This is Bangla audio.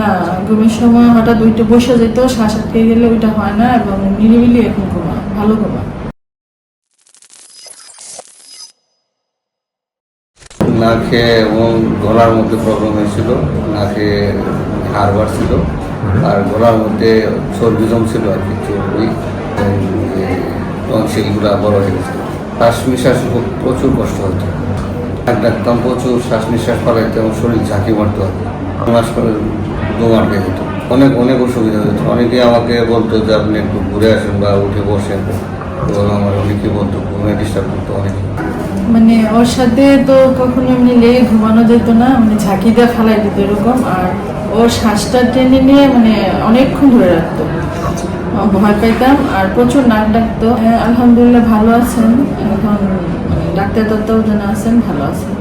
না, ঘুমের সময় হঠাৎ ওইটা বসে যেত শ্বাস আটকে গেলে ওইটা হয় না এবং নিরিবিলি এখন ঘুমা, ভালো ঘুমা। নাকে এবং গলার মধ্যে প্রবলেম হয়েছিল নাকে হাড় বাড়ছিল, আর গলার মধ্যে চর্বি জমছিল আর কি, চর্বি টনসিলগুলো বড় হয়ে গেছিল। শ্বাস নিঃশ্বাস প্রচুর কষ্ট হতো। নাক ডাকতাম প্রচুর শ্বাস নিঃশ্বাস পালাইতে এবং শরীর ঝাঁকি মারতে হতো মাস করে দু মার্কে যেত অনেক অনেক অসুবিধা হতো। অনেকেই আমাকে বলতো যে আপনি একটু ঘুরে আসেন বা উঠে বসেন। এবং আমার অনেকেই বলতো ঘুমে ডিস্টার্ব করতো অনেকে। মানে ওর সাথে তো কখনো এমনি লেগে ঘুমানো যেত না মানে ঝাঁকি দিয়ে ফালাই দিত এরকম। আর ওর শ্বাসটা টেনে নিয়ে মানে অনেকক্ষণ ধরে রাখতো। ভয় পাইতাম আর প্রচুর নাক ডাকতো। হ্যাঁ, আলহামদুলিল্লাহ ভালো আছেন। এখন ডাক্তার তত্ত্বাবধানে আছেন ভালো আছেন।